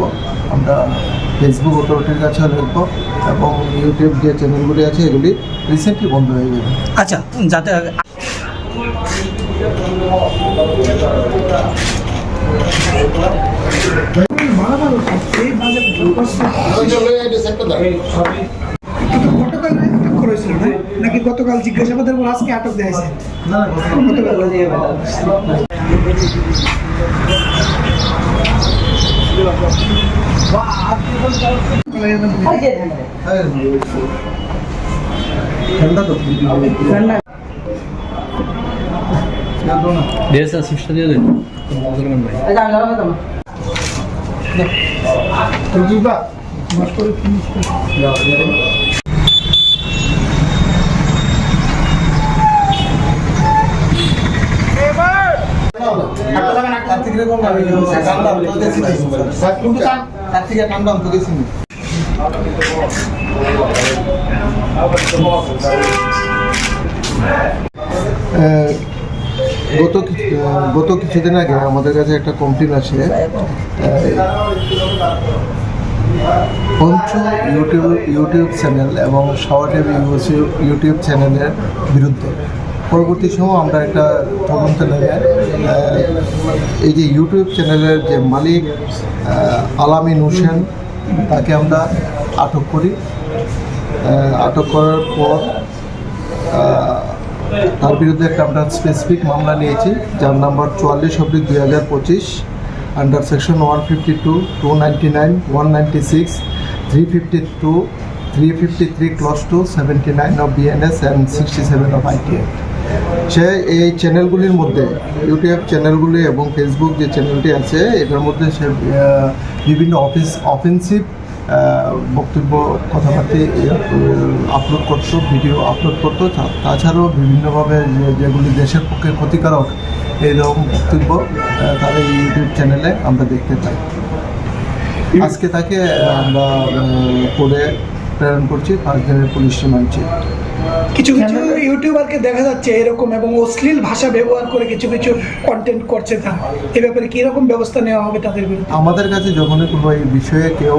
দেবো আমরা ফেসবুক অথরিটির কাছেও লিখব এবং ইউটিউব যে চ্যানেলগুলি আছে এগুলি রিসেন্টলি বন্ধ হয়ে যাবে। আচ্ছা যাতে কিন্তু গতকাল আটক করা না নাকি গতকাল জিজ্ঞাসাবাদের পর আজকে আটক দেওয়া হয়েছে গতকাল ঠান্ডা তো ড্রেস সুস্থ দিয়ে দেন মুসলমান ভাই কার্তিকের কোন নামে ঠান্ডা তো গেছি কার্তিকের ঠান্ডা তো গেছি আহ, গত গত কিছুদিন আগে আমাদের কাছে একটা কমপ্লেন আসে। পঞ্চ ইউটিউব ইউটিউব চ্যানেল এবং সাওয়াটেব ইউটিউব চ্যানেলের বিরুদ্ধে। পরবর্তী সময় আমরা একটা তদন্ত নেবে। এই যে ইউটিউব চ্যানেলের যে মালিক আলামিন হোসেন, তাকে আমরা আটক করি। আটক করার পর তার বিরুদ্ধে একটা আমরা স্পেসিফিক মামলা নিয়েছি, যার নাম্বার চুয়াল্লিশ অব্দিক দুই হাজার পঁচিশ under section one fifty two two ninety nine one ninety six three fifty two three fifty three clause two seventy nine of BNS and সে এই চ্যানেলগুলির মধ্যে, ইউটিউব চ্যানেলগুলি এবং ফেসবুক যে চ্যানেলটি আছে, এটার মধ্যে সে বিভিন্ন অফিস অফেন্সিভ বক্তব্য, কথাবার্তা আপলোড করতো ভিডিও আপলোড করতো। তাছাড়াও বিভিন্নভাবে যেগুলি দেশের পক্ষে ক্ষতিকারক, এইরকম বক্তব্য এই ইউটিউব চ্যানেলে আমরা দেখতে পাই আজকে তাকে আমরা করে প্রেরণ করছি, পাঁচ দিনের পুলিশ রিমান্ডে কিছু কিছু ইউটিউবারকে দেখা যাচ্ছে এরকম এবং অশ্লীল ভাষা ব্যবহার করে কিছু কিছু কন্টেন্ট করছে তা। এ ব্যাপারে কীরকম ব্যবস্থা নেওয়া হবে তাদের বিরুদ্ধে? আমাদের কাছে যখনই কোনো এই বিষয়ে কেউ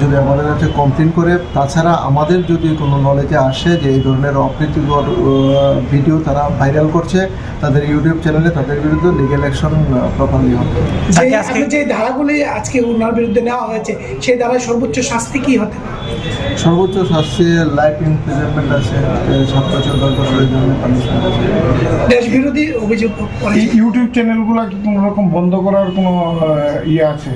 যদি আমাদের কাছে কমপ্লেন করে তাছাড়া আমাদের যদি কোনো নলেজে আসে যে এই ধরনের অপ্রীতিকর ভিডিও তারা ভাইরাল করছে তাদের ইউটিউব চ্যানেলে তাদের বিরুদ্ধে লিগেল অ্যাকশন প্রপারলি হবে। যে আজকে- এখন যে ধারাগুলি আজকে ওনার বিরুদ্ধে নেওয়া হয়েছে সেই ধারায় সর্বোচ্চ শাস্তি কি হতে পারে? সর্বোচ্চ শাস্তি লাইফ ইমপ্রিজনমেন্ট আছে। সাত বছর দশ বছরের জন্য পানিশমেন্ট আছে দেশ বিরোধী অভিযোগ ইউটিউব চ্যানেলগুলো কি কোনো রকম বন্ধ করার কোনো ইয়ে আছে?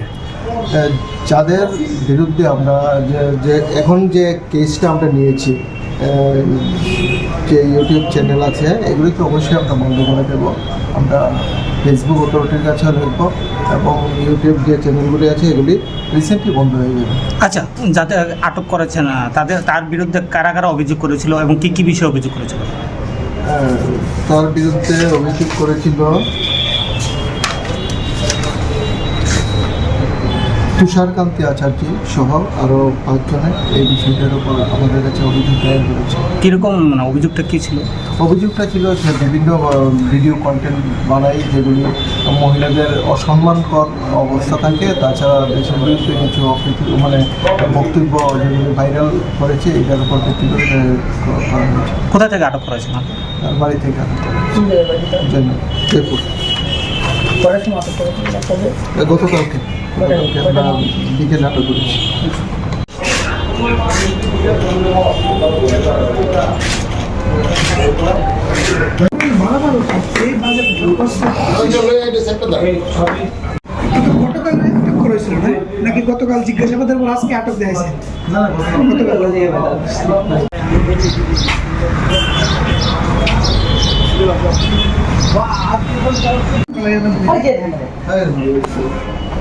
যাদের বিরুদ্ধে আমরা যে যে এখন যে কেসটা আমরা নিয়েছি যে ইউটিউব চ্যানেল আছে এগুলিকে অবশ্যই আমরা বন্ধ করে দেব। আমরা ফেসবুক অথরিটির কাছেও লিখব এবং ইউটিউব যে চ্যানেলগুলি আছে এগুলি রিসেন্টলি বন্ধ হয়ে যাবে। আচ্ছা যাতে আটক করেছেন আহ, তাদের তার বিরুদ্ধে কারা কারা অভিযোগ করেছিল এবং কি কি বিষয়ে অভিযোগ করেছিল? তার বিরুদ্ধে অভিযোগ করেছিল তুষারকান্তি আচার্য সহ আরও পাঁচজনে এই বিষয়টার উপর আমাদের কাছে অভিযোগ দায়ের করেছে কীরকম মানে অভিযোগটা কী ছিল? অভিযোগটা ছিল সে বিভিন্ন ভিডিও কন্টেন্ট বানায় যেগুলি মহিলাদের অসম্মানকর অবস্থা থাকে তাছাড়া দেশের বিরুদ্ধে কিছু মানে বক্তব্য যেগুলি ভাইরাল করেছে এটার উপর ভিত্তি করে কোথা থেকে আটক? তার বাড়ি থেকে আটক করা হয়েছে। জন্য গতকালকে। আমরা বিকেলে আটক করেছি গতকাল আটক করা হয়েছিল না নাকি গতকাল জিজ্ঞাসাবাদের পর আজকে আটক দেওয়া হয়েছে গতকাল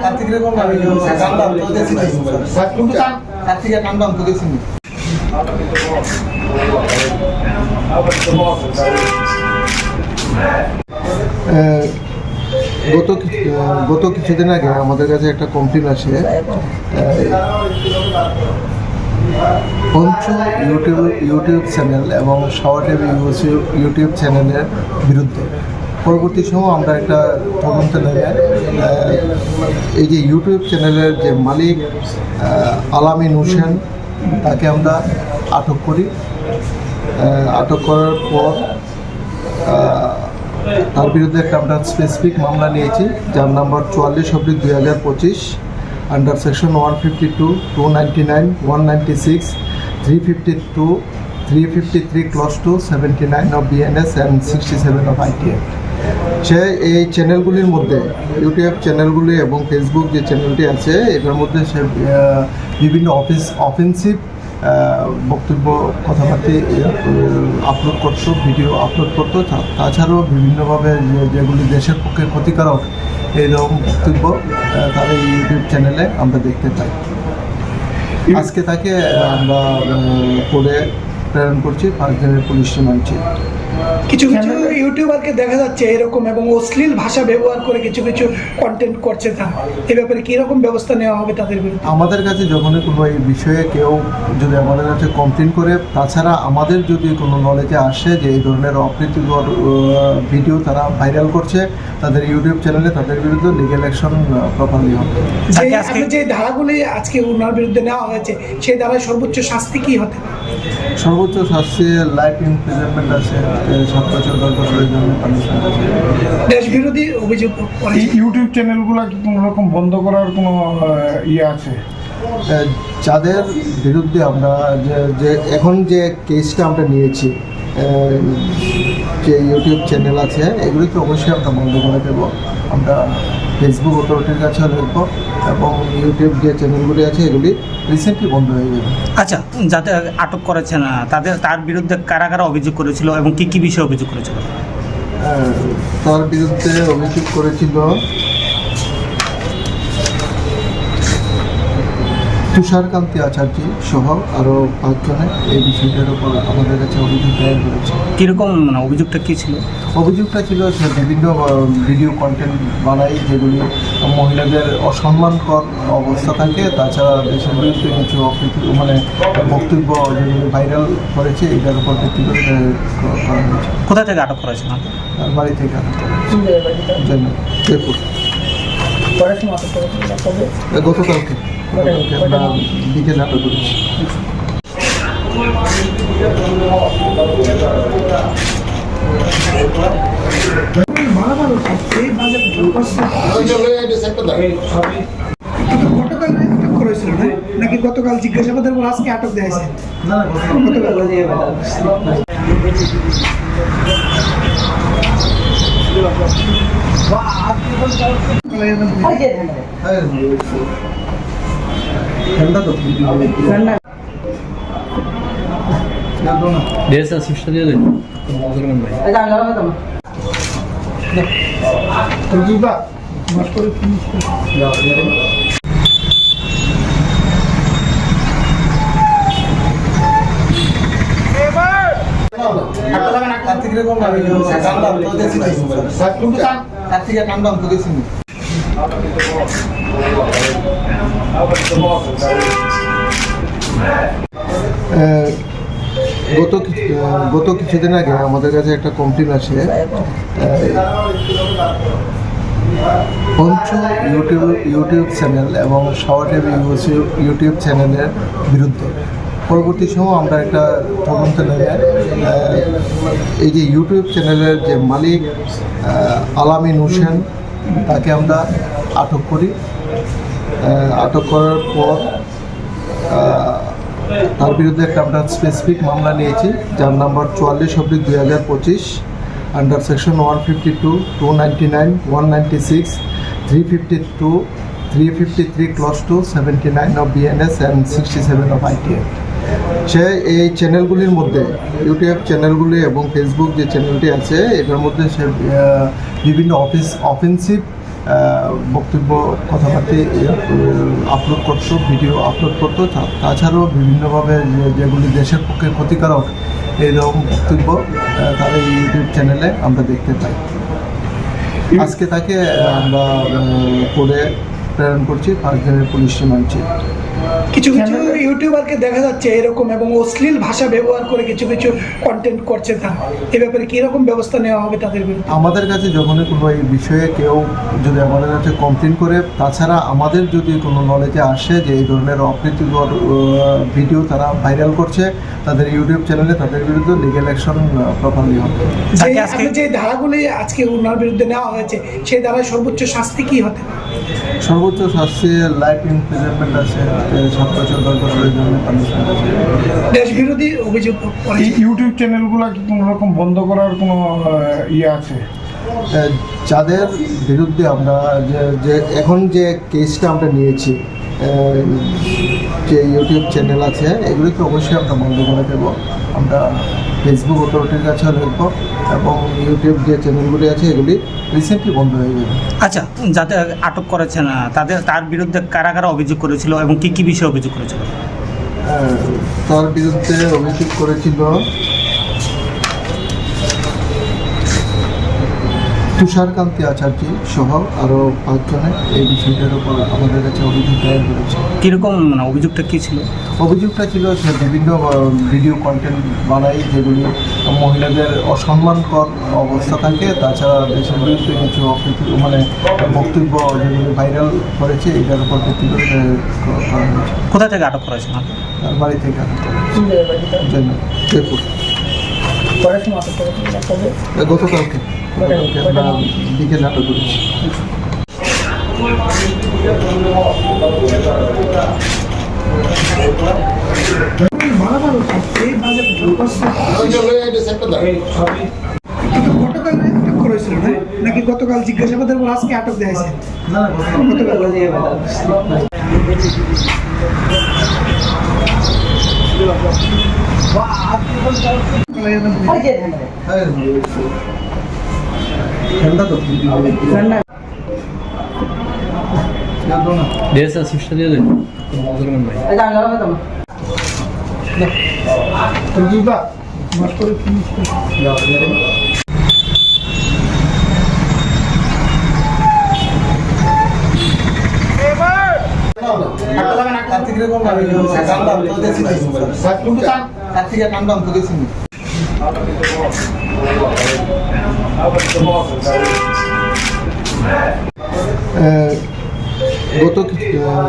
কার্তিকের কোন নামে ঠান্ডা গত গত কিছুদিন আগে আমাদের কাছে একটা কমপ্লেন আসে। পঞ্চু ইউটিউব ইউটিউব চ্যানেল এবং সাওয়া টিভি ইউটিউব চ্যানেলের বিরুদ্ধে। পরবর্তী সময় আমরা একটা তদন্ত নেমে এই যে ইউটিউব চ্যানেলের যে মালিক আলামিন হোসেন, তাকে আমরা আটক করি। আটক করার পর তার বিরুদ্ধে একটা আমরা স্পেসিফিক মামলা নিয়েছি, যার নাম্বার চুয়াল্লিশ অব্দিক দুই হাজার পঁচিশ under section one fifty two two ninety nine one ninety six three fifty two three fifty three clause two seventy nine of BNS and sixty seven of IT সে এই চ্যানেলগুলির মধ্যে ইউটিউব চ্যানেলগুলি এবং ফেসবুক যে চ্যানেলটি আছে, এটার মধ্যে সে বিভিন্ন অফিস অফেন্সিভ বক্তব্য কথাবার্তা আপলোড করতো ভিডিও আপলোড করতো তাছাড়াও বিভিন্নভাবে যেগুলি দেশের পক্ষে ক্ষতিকারক এইরকম বক্তব্য তাদের তার এই ইউটিউব চ্যানেলে আমরা দেখতে পাই আজকে তাকে আমরা করে প্রেরণ করছি পাঁচ দিনের পুলিশ রিমান্ড কিছু কিছু ইউটিউবারকে দেখা যাচ্ছে এরকম এবং অশ্লীল ভাষা ব্যবহার করে কিছু কিছু কন্টেন্ট করছে তারা এ ব্যাপারে কীরকম ব্যবস্থা নেওয়া হবে তাদের বিরুদ্ধে? আমাদের কাছে যখনই কোনো এই বিষয়ে কেউ যদি আমাদের কাছে কমপ্লেন করে তাছাড়া আমাদের যদি কোনো নলেজে আসে যে এই ধরনের অপ্রীতিকর ভিডিও তারা ভাইরাল করছে তাদের ইউটিউব চ্যানেলে তাদের বিরুদ্ধে লিগেল অ্যাকশন প্রপারলি হবে। যে আজকে- যে ধারাগুলি আজকে ওনার বিরুদ্ধে নেওয়া হয়েছে সেই ধারায় সর্বোচ্চ শাস্তি কি হতে পারে? সর্বোচ্চ শাস্তি লাইফ ইমপ্রিজনমেন্ট আছে সাত বছর দশ বছরের জন্য পানিশমেন্ট আছে। দেশ বিরোধী অভিযোগ এই ইউটিউব চ্যানেলগুলো কি কোনো রকম বন্ধ করার কোনো ইয়ে আছে? যাদের বিরুদ্ধে আমরা যে যে এখন যে কেসটা আমরা নিয়েছি যে ইউটিউব চ্যানেল আছে এগুলিকে অবশ্যই আমরা বন্ধ করে দেবো। আমরা ফেসবুক অথরিটির কাছে লিখব এবং ইউটিউব যে চ্যানেলগুলি আছে এগুলি রিসেন্টলি বন্ধ হয়ে যাবে আচ্ছা যাতে আটক করেছেন না তাদের তার বিরুদ্ধে কারা কারা অভিযোগ করেছিল এবং কী কী বিষয়ে অভিযোগ করেছিল? তার বিরুদ্ধে অভিযোগ করেছিল তুষারকান্তি আচার্য সহ আরও পাঁচজনে এই বিষয়টার উপর আমাদের কাছে অভিযোগ দায়ের করেছে। কীরকম মানে অভিযোগটা কী ছিল? অভিযোগটা ছিল সে বিভিন্ন ভিডিও কন্টেন্ট বানাই যেগুলি মহিলাদের অসম্মানকর অবস্থা থাকে তাছাড়া দেশের বিরুদ্ধে কিছু মানে বক্তব্য যেগুলি ভাইরাল করেছে এটার উপর ভিত্তি করে করা হয়েছে। কোথা থেকে আটক করেছেন তার বাড়ি থেকে আটক করা হয়েছে। জন্য জয়পুর গতকালকে। আমরা বিকেলে আটক করেছি গতকাল আটক করা হয়েছিল না? নাকি গতকাল জিজ্ঞাসাবাদের পর আজকে আটক দেওয়া হয়েছে গতকাল হ্যাঁ, না। স্যার সুইচটা দিয়ে দেন তো দিয়েছি গত গত কিছুদিন আগে আমাদের কাছে একটা কমপ্লেন আছে পঞ্চু ইউটিউব ইউটিউব চ্যানেল এবং সাওয়া টিভি ইউটিউব চ্যানেলের বিরুদ্ধে। পরবর্তী সময় আমরা একটা তদন্ত নেমে এই যে ইউটিউব চ্যানেলের যে মালিক আলামিন হোসেন, তাকে আমরা আটক করি। আটক করার পর তার বিরুদ্ধে একটা আমরা স্পেসিফিক মামলা নিয়েছি, যার নাম্বার চুয়াল্লিশ অব্দিক দুই হাজার পঁচিশ under section one fifty two two ninety nine one ninety six three fifty two three fifty three clause two seventy nine of BNS sixty seven of সে এই চ্যানেলগুলির মধ্যে ইউটিউব চ্যানেলগুলি এবং ফেসবুক যে চ্যানেলটি আছে, এটার মধ্যে সে বিভিন্ন অফিস অফেন্সিভ বক্তব্য, কথাবার্তা আপলোড করতো ভিডিও আপলোড করতো তাছাড়াও বিভিন্নভাবে যেগুলি দেশের পক্ষে ক্ষতিকারক, এইরকম বক্তব্য তাদের ইউটিউব চ্যানেলে আমরা দেখতে পাই আজকে তাকে আমরা করে প্রেরণ করছি পাঁচজনের পুলিশ রিমান্ডে কিছু কিছু ইউটিউবারকে দেখা যাচ্ছে এরকম এবং অশ্লীল ভাষা ব্যবহার করে কিছু কিছু কন্টেন্ট করছে তারা এ ব্যাপারে কীরকম ব্যবস্থা নেওয়া হবে তাদের বিরুদ্ধে? আমাদের কাছে যখনই কোনো এই বিষয়ে কেউ যদি আমাদের কাছে কমপ্লেন করে তাছাড়া আমাদের যদি কোনো নলেজে আসে যে এই ধরনের অপ্রীতিকর ভিডিও তারা ভাইরাল করছে তাদের ইউটিউব চ্যানেলে তাদের বিরুদ্ধে লিগেল অ্যাকশন প্রপারলি হবে। যে তাকে আজকে যে ধারাগুলি আজকে ওনার বিরুদ্ধে নেওয়া হয়েছে সেই ধারায় সর্বোচ্চ শাস্তি কি হতে পারে? সর্বোচ্চ শাস্তি লাইফ ইমপ্রিজনমেন্ট আছে। সাত বছর দশ বছরের জন্য পানিশমেন্ট দেশ বিরোধী অভিযোগ এই ইউটিউব চ্যানেলগুলো কি কোনো রকম বন্ধ করার কোনো ইয়ে আছে? যাদের বিরুদ্ধে আমরা যে যে এখন যে কেসটা আমরা নিয়েছি যে ইউটিউব চ্যানেল আছে এগুলিকে অবশ্যই আমরা বন্ধ করে দেবো। আমরা ফেসবুক অথরিটির কাছেও লিখব এবং ইউটিউব যে চ্যানেলগুলি আছে এগুলি রিসেন্টলি বন্ধ হয়ে যাবে আচ্ছা যাতে আটক করেছেন না তাদের তার বিরুদ্ধে কারা কারা অভিযোগ করেছিল এবং কি কি বিষয়ে অভিযোগ করেছিল? তার বিরুদ্ধে অভিযোগ করেছিল তুষারকান্তি আচার্য সহ আরও পাঁচজনে এই বিষয়টার উপর আমাদের কাছে অভিযোগ দায়ের করেছে কীরকম মানে অভিযোগটা কী ছিল? অভিযোগটা ছিল যে বিভিন্ন ভিডিও কন্টেন্ট বানাই যেগুলি মহিলাদের অসম্মানকর অবস্থা থাকে তাছাড়া দেশের বিরুদ্ধে কিছু অপ্রীতি মানে বক্তব্য যেগুলি ভাইরাল করেছে এটার উপর ভিত্তি করে আহ, করা হয়েছে। কোথা থেকে আটক করেছে বাড়ি থেকে আটক করা হয়েছে। জয়পুর। এ, গতকালকে গতকালকে। আমরা বিকেলে আটক করেছি গতকাল করেছিল নাকি গতকাল জিজ্ঞাসাবাদের পর আজকে আটক দেওয়া হয়েছে গতকাল কার্তিকের তোকে চিনি আহ, গত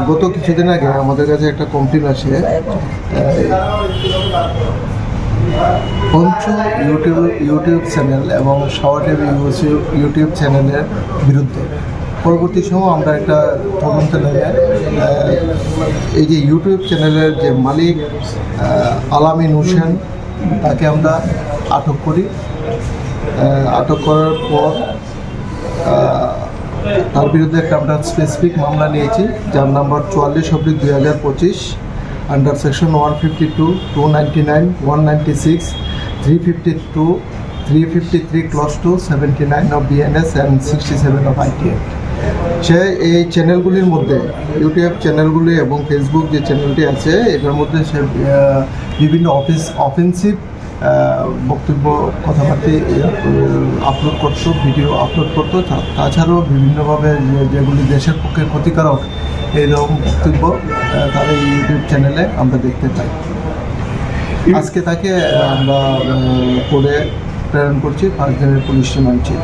গত কিছুদিন আগে আমাদের কাছে একটা কমপ্লেন আসে পঞ্চ ইউটিউব ইউটিউব চ্যানেল এবং সাওয়াটের ইউটিউব চ্যানেলের বিরুদ্ধে। পরবর্তী সময় আমরা একটা তদন্ত নেবে এই যে ইউটিউব চ্যানেলের যে মালিক আলামিন হোসেন, তাকে আমরা আটক করি। আটক করার পর তার বিরুদ্ধে একটা আমরা স্পেসিফিক মামলা নিয়েছি, যার নাম্বার চুয়াল্লিশ অব্দি দুই হাজার পঁচিশ under section one fifty two two ninety nine one ninety six three fifty two three fifty three clause two seventy nine of BNS and sixty seven of IT সে এই চ্যানেলগুলির মধ্যে ইউটিউব চ্যানেলগুলি এবং ফেসবুক যে চ্যানেলটি আছে, এটার মধ্যে সে বিভিন্ন অফিস অফেন্সিভ বক্তব্য, কথাবার্তা আপলোড করতো ভিডিও আপলোড করতো তাছাড়াও বিভিন্নভাবে যেগুলি দেশের পক্ষে ক্ষতিকারক এইরকম বক্তব্য তাদের ইউটিউব চ্যানেলে আমরা দেখতে পাই আজকে তাকে আমরা করে প্রেরণ করছি, পাঁচ দিনের পুলিশ রিমান্ডে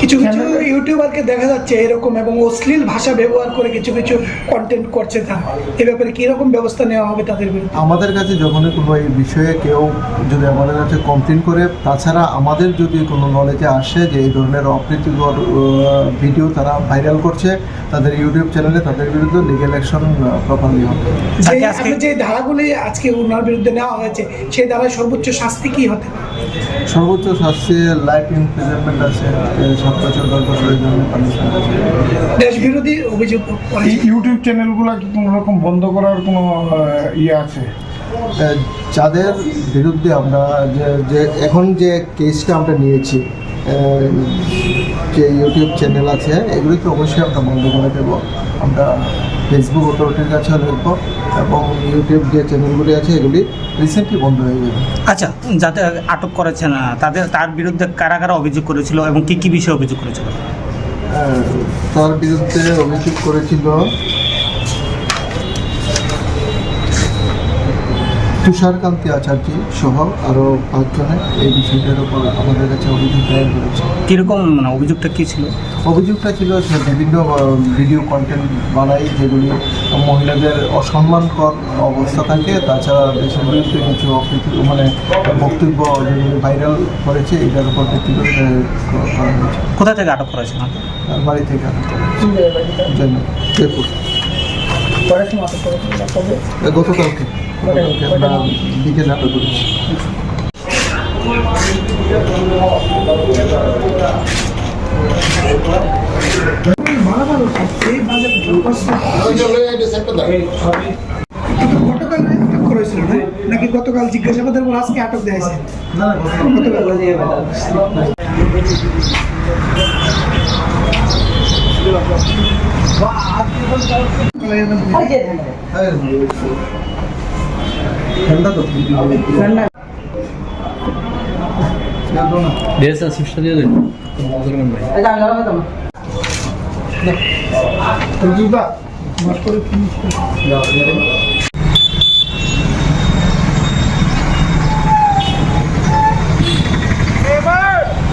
কিছু কিছু ইউটিউবারকে দেখা যাচ্ছে এরকম এবং অশ্লীল ভাষা ব্যবহার করে কিছু কিছু কন্টেন্ট করছে তারা এ ব্যাপারে কীরকম ব্যবস্থা নেওয়া হবে তাদের বিরুদ্ধে? আমাদের কাছে যখনই কোনো এই বিষয়ে কেউ যদি আমাদের কাছে কমপ্লেন করে তাছাড়া আমাদের যদি কোনো নলেজে আসে যে এই ধরনের অপ্রীতিকর ভিডিও তারা ভাইরাল করছে তাদের ইউটিউব চ্যানেলে তাদের বিরুদ্ধে লিগেল অ্যাকশন প্রপারলি হবে। যে আজকে যে ধারাগুলি আজকে ওনার বিরুদ্ধে নেওয়া হয়েছে সেই ধারায় সর্বোচ্চ শাস্তি কি হতে সর্বোচ্চ শাস্তি লাইফ ইমপ্রিজনমেন্ট আছে। সাত বছর দশ বছরের জন্য পানিশমেন্ট আছে দেশ বিরোধী অভিযোগ ইউটিউব চ্যানেলগুলো কি কোনো রকম বন্ধ করার কোনো ইয়ে আছে? যাদের বিরুদ্ধে আমরা যে যে এখন যে কেসটা আমরা নিয়েছি যে ইউটিউব চ্যানেল আছে এগুলিকে অবশ্যই আমরা বন্ধ করে দেব। আমরা ফেসবুক অথরিটির কাছেও লিখব এবং ইউটিউব যে চ্যানেলগুলি আছে এগুলি রিসেন্টলি বন্ধ হয়ে যাবে। আচ্ছা যাদের আটক করেছেন আহ, তাদের তার বিরুদ্ধে কারা কারা অভিযোগ করেছিল এবং কি কি বিষয়ে অভিযোগ করেছিল? তার বিরুদ্ধে অভিযোগ করেছিল তুষারকান্তি আচার্য সহ আরও পাঁচজনে এই বিষয়টার উপর আমাদের কাছে অভিযোগ দায়ের করেছে। কীরকম মানে অভিযোগটা কী ছিল? অভিযোগটা ছিল সে বিভিন্ন ভিডিও কন্টেন্ট বানায় যেগুলি মহিলাদের অসম্মানকর অবস্থা থাকে তাছাড়া দেশের বিরুদ্ধে কিছু মানে বক্তব্য যেগুলি ভাইরাল করেছে এটার উপর ভিত্তি করে করা হয়েছে। কোথা থেকে আটক আপনি? বাড়ি থেকে আটক করা হয়েছে। জন্য গতকালকে। আমরা বিকেলে আটক করেছি না নাকি গতকাল জিজ্ঞাসাবাদের পর আজকে আটক দেওয়া হয়েছে গতকাল দিয়ে দেন।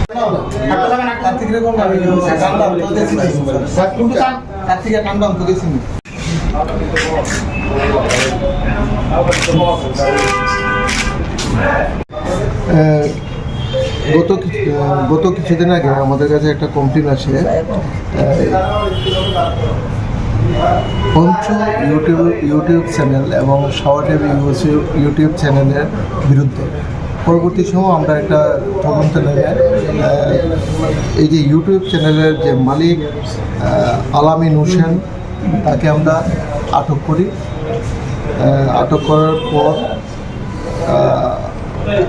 কোনো দরকার নাই কার্তিকের কোন নামে ঠান্ডা তো দেখছি গত গত কিছুদিন আগে আমাদের কাছে একটা কমপ্লেন আছে পঞ্চ ইউটিউব ইউটিউব চ্যানেল এবং সাওয়া টিভি ইউটিউব চ্যানেলের বিরুদ্ধে। পরবর্তী সময় আমরা একটা তদন্ত নেবে। এই যে ইউটিউব চ্যানেলের যে মালিক আলামিন হোসেন, তাকে আমরা আটক করি। আটক করার পর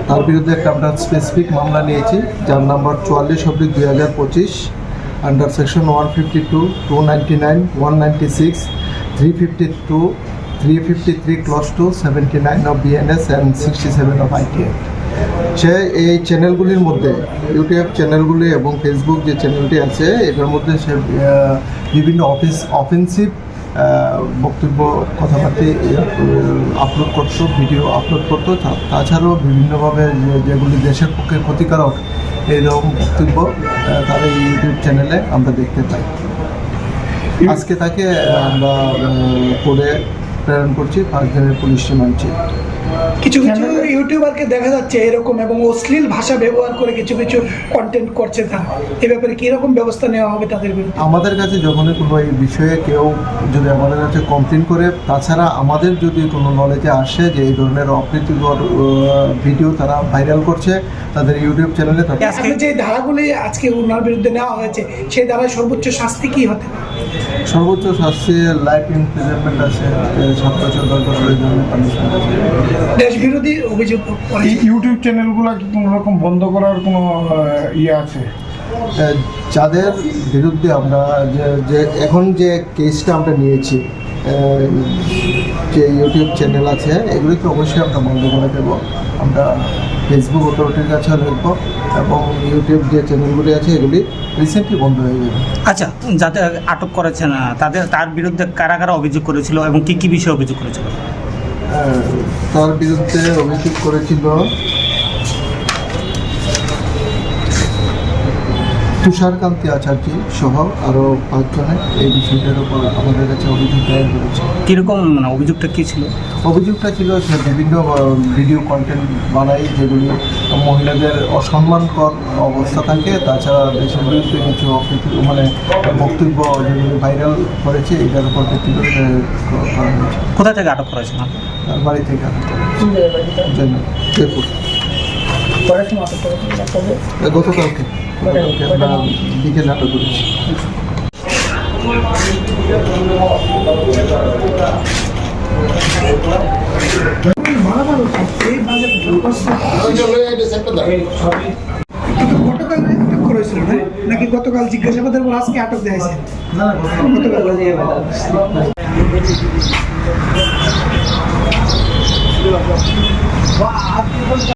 তার বিরুদ্ধে একটা আমরা স্পেসিফিক মামলা নিয়েছি, যার নাম্বার চুয়াল্লিশ অব্দিক দুই হাজার পঁচিশ under section one fifty two two ninety nine one ninety six three fifty two three fifty three clause two seventy nine of BNS and sixty seven of IT সে এই চ্যানেলগুলির মধ্যে ইউটিউব চ্যানেলগুলি এবং ফেসবুক যে চ্যানেলটি আছে, এটার মধ্যে সে বিভিন্ন অফিস অফেন্সিভ বক্তব্য, কথাবার্তা আপলোড করতো ভিডিও আপলোড করতো তাছাড়াও বিভিন্নভাবে যেগুলি দেশের পক্ষে ক্ষতিকারক এইরকম বক্তব্য তার এই ইউটিউব চ্যানেলে আমরা দেখতে পাই আজকে তাকে আমরা করে প্রেরণ করছি, পাঁচ দিনের পুলিশ রিমান্ডে কিছু কিছু ইউটিউবারকে দেখা যাচ্ছে এরকম এবং অশ্লীল ভাষা ব্যবহার করে কিছু কিছু কন্টেন্ট করছে তারা এ ব্যাপারে কি রকম ব্যবস্থা নেওয়া হবে তাদের বিরুদ্ধে? আমাদের কাছে যখনই কোনো এই বিষয়ে কেউ যদি আমাদের কাছে কমপ্লেন করে তাছাড়া আমাদের যদি কোনো নলেজে আসে যে এই ধরনের অপ্রীতিকর ভিডিও তারা ভাইরাল করছে তাদের ইউটিউব চ্যানেলে তাদের আজকে যে ধারাগুলি আজকে ওনার বিরুদ্ধে নেওয়া হয়েছে সেই ধারায় সর্বোচ্চ শাস্তি কি হতে সর্বোচ্চ শাস্তি লাইফ ইমপ্রিজনমেন্ট আছে সাত বছর দশ বছরের জন্য পানিশমেন্ট আছে। দেশ বিরোধী অভিযোগ ইউটিউব চ্যানেলগুলো কি কোনো রকম বন্ধ করার কোনো ইয়ে আছে? যাদের বিরুদ্ধে আমরা যে এখন যে কেসটা আমরা নিয়েছি যে ইউটিউব চ্যানেল আছে এগুলিকে অবশ্যই আমরা বন্ধ করে দেব। আমরা ফেসবুক অথরিটির কাছেও লিখব এবং ইউটিউব যে চ্যানেলগুলি আছে এগুলি রিসেন্টলি বন্ধ হয়ে যাবে। আচ্ছা যাদের আটক করেছেন তাদের তার বিরুদ্ধে কারা কারা অভিযোগ করেছিল এবং কি কি বিষয়ে অভিযোগ করেছিল? তার বিরুদ্ধে অভিযোগ করেছিল তুষারকান্তি আচার্য সহ আরও পাঁচজনে। এই বিষয়টার উপর আমাদের কাছে অভিযোগ দায়ের করেছে। কীরকম মানে অভিযোগটা কী ছিল? অভিযোগটা ছিল সে বিভিন্ন ভিডিও কন্টেন্ট বানায় যেগুলি মহিলাদের অসম্মানকর অবস্থা থাকে তাছাড়া দেশের বিরুদ্ধে কিছু মানে বক্তব্য যেগুলি ভাইরাল করেছে এটার উপর ভিত্তি করে কোথা থেকে আটক? তার বাড়ি থেকে আটক করা হয়েছে। জন্য জয়পুর এ, গতকালকে বিকেলে আটক করেছি নাকি গতকাল জিজ্ঞাসাবাদের পর আজকে আটক দেওয়া হয়েছে